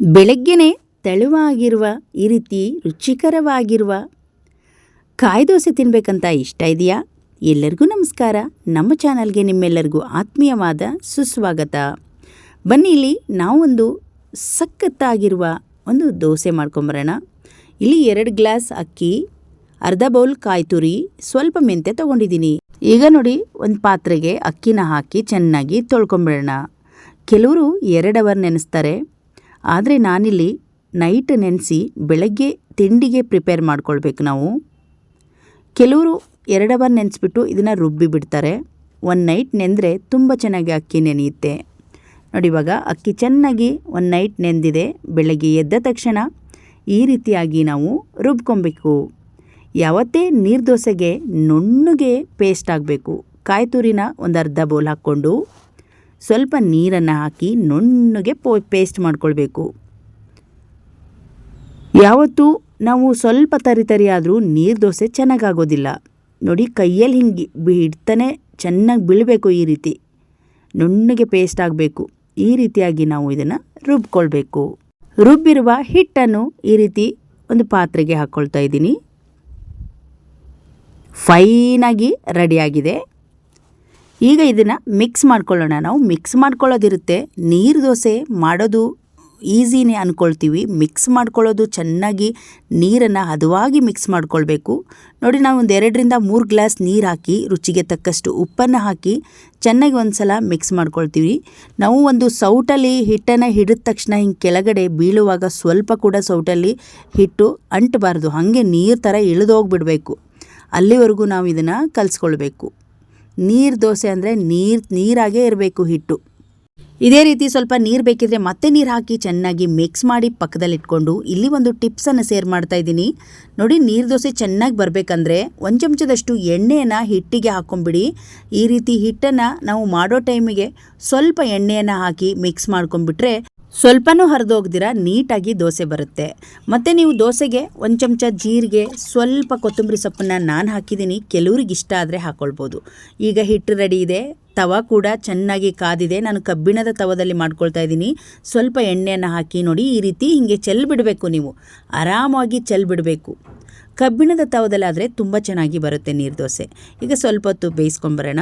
ಬೆಳಗ್ಗೆನೇ ತೆಳುವಾಗಿರುವ, ಈ ರೀತಿ ರುಚಿಕರವಾಗಿರುವ ಕಾಯಿ ದೋಸೆ ತಿನ್ನಬೇಕಂತ ಇಷ್ಟ ಇದೆಯಾ? ಎಲ್ಲರಿಗೂ ನಮಸ್ಕಾರ. ನಮ್ಮ ಚಾನಲ್ಗೆ ನಿಮ್ಮೆಲ್ಲರಿಗೂ ಆತ್ಮೀಯವಾದ ಸುಸ್ವಾಗತ. ಬನ್ನಿ, ಇಲ್ಲಿ ನಾವೊಂದು ಸಖತ್ತಾಗಿರುವ ಒಂದು ದೋಸೆ ಮಾಡ್ಕೊಂಬರೋಣ. ಇಲ್ಲಿ ಎರಡು ಗ್ಲಾಸ್ ಅಕ್ಕಿ, ಅರ್ಧ ಬೌಲ್ ಕಾಯಿ ತುರಿ, ಸ್ವಲ್ಪ ಮೆಂತೆ ತೊಗೊಂಡಿದ್ದೀನಿ. ಈಗ ನೋಡಿ, ಒಂದು ಪಾತ್ರೆಗೆ ಅಕ್ಕಿನ ಹಾಕಿ ಚೆನ್ನಾಗಿ ತೊಳ್ಕೊಂಬಿಡೋಣ ಕೆಲವರು ಎರಡು ಅವರ್ ನೆನೆಸ್ತಾರೆ. ಆದರೆ ನಾನಿಲ್ಲಿ ನೈಟ್ ನೆನೆಸಿ ಬೆಳಗ್ಗೆ ತಿಂಡಿಗೆ ಪ್ರಿಪೇರ್ ಮಾಡ್ಕೊಳ್ಬೇಕು ನಾವು. ಕೆಲವರು ಎರಡು ಅವರ್ ನೆನೆಸ್ಬಿಟ್ಟು ಇದನ್ನು ರುಬ್ಬಿ ಬಿಡ್ತಾರೆ. ಒಂದು ನೈಟ್ ನೆಂದರೆ ತುಂಬ ಚೆನ್ನಾಗಿ ಅಕ್ಕಿ ನೆನೆಯುತ್ತೆ. ನೋಡಿ ಇವಾಗ ಅಕ್ಕಿ ಚೆನ್ನಾಗಿ ಒಂದು ನೈಟ್ ನೆಂದಿದೆ. ಬೆಳಗ್ಗೆ ಎದ್ದ ತಕ್ಷಣ ಈ ರೀತಿಯಾಗಿ ನಾವು ರುಬ್ಕೊಬೇಕು. ಯಾವತ್ತೇ ನೀರು ದೋಸೆಗೆ ನುಣ್ಣಗೆ ಪೇಸ್ಟ್ ಆಗಬೇಕು. ಕಾಯಿ ತುರಿನ ಒಂದು ಅರ್ಧ ಬೌಲ್ ಹಾಕ್ಕೊಂಡು ಸ್ವಲ್ಪ ನೀರನ್ನು ಹಾಕಿ ನುಣ್ಣಗೆ ಪೋ ಪೇಸ್ಟ್ ಮಾಡ್ಕೊಳ್ಬೇಕು. ಯಾವತ್ತೂ ನಾವು ಸ್ವಲ್ಪ ತರಿ ತರಿ ಆದರೂ ನೀರು ದೋಸೆ ಚೆನ್ನಾಗಾಗೋದಿಲ್ಲ. ನೋಡಿ ಕೈಯಲ್ಲಿ ಹಿಂಗೆ ಬಿಡ್ತಾನೆ ಚೆನ್ನಾಗಿ ಬೀಳಬೇಕು ಈ ರೀತಿ. ನುಣ್ಣಗೆ ಪೇಸ್ಟ್ ಆಗಬೇಕು. ಈ ರೀತಿಯಾಗಿ ನಾವು ಇದನ್ನು ರುಬ್ಕೊಳ್ಬೇಕು. ರುಬ್ಬಿರುವ ಹಿಟ್ಟನ್ನು ಈ ರೀತಿ ಒಂದು ಪಾತ್ರೆಗೆ ಹಾಕ್ಕೊಳ್ತಾ ಇದ್ದೀನಿ. ಫೈನಾಗಿ ರೆಡಿಯಾಗಿದೆ ಈಗ ಇದನ್ನು ಮಿಕ್ಸ್ ಮಾಡ್ಕೊಳ್ಳೋಣ. ನಾವು ಮಿಕ್ಸ್ ಮಾಡ್ಕೊಳ್ಳೋದಿರುತ್ತೆ. ನೀರು ದೋಸೆ ಮಾಡೋದು ಈಸಿನೇ ಅಂದ್ಕೊಳ್ತೀವಿ ಮಿಕ್ಸ್ ಮಾಡ್ಕೊಳ್ಳೋದು ಚೆನ್ನಾಗಿ ನೀರನ್ನು ಹದವಾಗಿ ಮಿಕ್ಸ್ ಮಾಡ್ಕೊಳ್ಬೇಕು. ನೋಡಿ ನಾವು ಒಂದು ಎರಡರಿಂದ ಮೂರು ಗ್ಲಾಸ್ ನೀರು ಹಾಕಿ, ರುಚಿಗೆ ತಕ್ಕಷ್ಟು ಉಪ್ಪನ್ನು ಹಾಕಿ ಚೆನ್ನಾಗಿ ಒಂದು ಸಲ ಮಿಕ್ಸ್ ಮಾಡ್ಕೊಳ್ತೀವಿ. ನಾವು ಒಂದು ಸೌಟಲ್ಲಿ ಹಿಟ್ಟನ್ನು ಹಿಡಿದ ತಕ್ಷಣ ಹಿಂಗೆ ಕೆಳಗಡೆ ಬೀಳುವಾಗ ಸ್ವಲ್ಪ ಕೂಡ ಸೌಟಲ್ಲಿ ಹಿಟ್ಟು ಅಂಟಬಾರ್ದು. ಹಾಗೆ ನೀರು ಥರ ಇಳಿದೋಗ್ಬಿಡಬೇಕು. ಅಲ್ಲಿವರೆಗೂ ನಾವು ಇದನ್ನು ಕಲಿಸ್ಕೊಳ್ಬೇಕು. ನೀರು ದೋಸೆ ಅಂದರೆ ನೀರು, ನೀರಾಗೇ ಇರಬೇಕು ಹಿಟ್ಟು. ಇದೇ ರೀತಿ ಸ್ವಲ್ಪ ನೀರು ಬೇಕಿದ್ರೆ ಮತ್ತೆ ನೀರು ಹಾಕಿ ಚೆನ್ನಾಗಿ ಮಿಕ್ಸ್ ಮಾಡಿ ಪಕ್ಕದಲ್ಲಿ ಇಟ್ಕೊಂಡು ಇಲ್ಲಿ ಒಂದು ಟಿಪ್ಸನ್ನು ಸೇರ್ ಮಾಡ್ತಾ ಇದ್ದೀನಿ. ನೋಡಿ, ನೀರು ದೋಸೆ ಚೆನ್ನಾಗಿ ಬರಬೇಕಂದ್ರೆ ಒಂದು ಚಮಚದಷ್ಟು ಎಣ್ಣೆಯನ್ನು ಹಿಟ್ಟಿಗೆ ಹಾಕ್ಕೊಂಬಿಡಿ ಈ ರೀತಿ ಹಿಟ್ಟನ್ನು ನಾವು ಮಾಡೋ ಟೈಮಿಗೆ ಸ್ವಲ್ಪ ಎಣ್ಣೆಯನ್ನು ಹಾಕಿ ಮಿಕ್ಸ್ ಮಾಡ್ಕೊಂಡ್ಬಿಟ್ರೆ ಸ್ವಲ್ಪನೂ ಹರಿದೋಗ್ದಿರ, ನೀಟಾಗಿ ದೋಸೆ ಬರುತ್ತೆ. ಮತ್ತು ನೀವು ದೋಸೆಗೆ ಒಂದು ಚಮಚ ಜೀರಿಗೆ, ಸ್ವಲ್ಪ ಕೊತ್ತಂಬರಿ ಸೊಪ್ಪನ್ನು ನಾನು ಹಾಕಿದ್ದೀನಿ. ಕೆಲವ್ರಿಗೆ ಇಷ್ಟ ಆದರೆ ಹಾಕ್ಕೊಳ್ಬೋದು ಈಗ ಹಿಟ್ಟು ರೆಡಿ ಇದೆ. ತವ ಕೂಡ ಚೆನ್ನಾಗಿ ಕಾದಿದೆ. ನಾನು ಕಬ್ಬಿಣದ ತವದಲ್ಲಿ ಮಾಡ್ಕೊಳ್ತಾ ಇದ್ದೀನಿ. ಸ್ವಲ್ಪ ಎಣ್ಣೆಯನ್ನು ಹಾಕಿ ನೋಡಿ ಈ ರೀತಿ ಹೀಗೆ ಚೆಲ್ ಬಿಡಬೇಕು ನೀವು. ಆರಾಮಾಗಿ ಚೆಲ್ ಬಿಡಬೇಕು. ಕಬ್ಬಿಣದ ತವದಲ್ಲಾದರೆ ತುಂಬ ಚೆನ್ನಾಗಿ ಬರುತ್ತೆ ನೀರು ದೋಸೆ. ಈಗ ಸ್ವಲ್ಪ ಹೊತ್ತು ಬೇಯಿಸ್ಕೊಂಬರೋಣ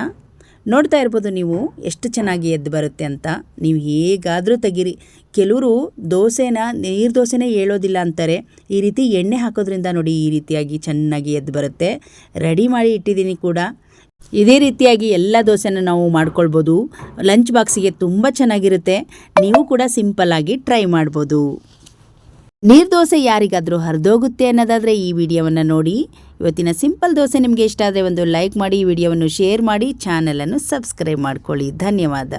ನೋಡ್ತಾ ಇರ್ಬೋದು ನೀವು ಎಷ್ಟು ಚೆನ್ನಾಗಿ ಎದ್ದು ಬರುತ್ತೆ ಅಂತ. ನೀವು ಹೇಗಾದರೂ ತೆಗೀರಿ. ಕೆಲವರು ದೋಸೆನ, ನೀರು ದೋಸೆನೇ ಹೇಳೋದಿಲ್ಲ ಅಂತಾರೆ. ಈ ರೀತಿ ಎಣ್ಣೆ ಹಾಕೋದ್ರಿಂದ ನೋಡಿ ಈ ರೀತಿಯಾಗಿ ಚೆನ್ನಾಗಿ ಎದ್ದು ಬರುತ್ತೆ. ರೆಡಿ ಮಾಡಿ ಇಟ್ಟಿದ್ದೀನಿ ಕೂಡ. ಇದೇ ರೀತಿಯಾಗಿ ಎಲ್ಲ ದೋಸೆನ ನಾವು ಮಾಡ್ಕೊಳ್ಬೋದು. ಲಂಚ್ ಬಾಕ್ಸಿಗೆ ತುಂಬ ಚೆನ್ನಾಗಿರುತ್ತೆ. ನೀವು ಕೂಡ ಸಿಂಪಲ್ಲಾಗಿ ಟ್ರೈ ಮಾಡ್ಬೋದು. ನೀರು ದೋಸೆ ಯಾರಿಗಾದರೂ ಹರಿದೋಗುತ್ತೆ ಅನ್ನೋದಾದರೆ ಈ ವಿಡಿಯೋವನ್ನು ನೋಡಿ. ಇವತ್ತಿನ ಸಿಂಪಲ್ ದೋಸೆ ನಿಮಗೆ ಇಷ್ಟ ಆದರೆ ಒಂದು ಲೈಕ್ ಮಾಡಿ, ಈ ವಿಡಿಯೋವನ್ನು ಶೇರ್ ಮಾಡಿ ಚಾನಲನ್ನು ಸಬ್ಸ್ಕ್ರೈಬ್ ಮಾಡ್ಕೊಳ್ಳಿ. ಧನ್ಯವಾದ.